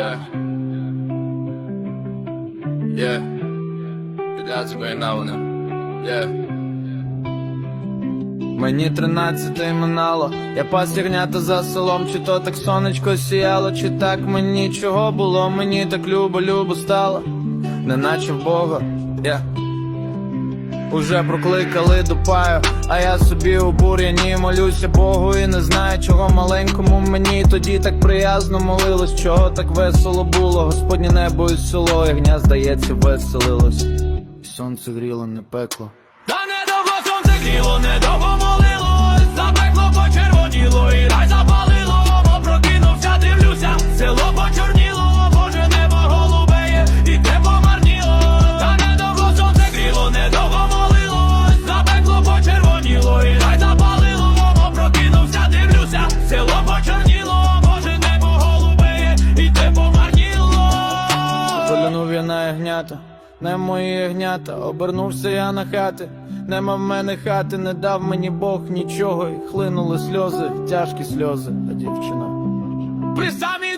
Yeah. Yeah. Підряд тебе. Yeah. Мені тринадцяте минало, я пастірнята за селом, чи то так сонечко сіяло, чи так мені чого було, мені так любо, любо стало, неначе в Бога, я Уже прокликали до паю, а я собі у бур'яні молюся Богу і не знаю, чого маленькому мені. Тоді так приязно молилось, чого так весело було, Господнє небо і село, і гня, здається, веселилось, і сонце гріло, не пекло. Ягнята, не мої ягнята, обернувся я на хати, нема в мене хати, не дав мені Бог нічого, і хлинули сльози, тяжкі сльози, а дівчина. При самій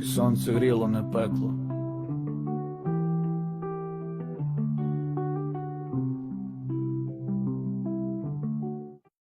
І сонце гріло, не пекло.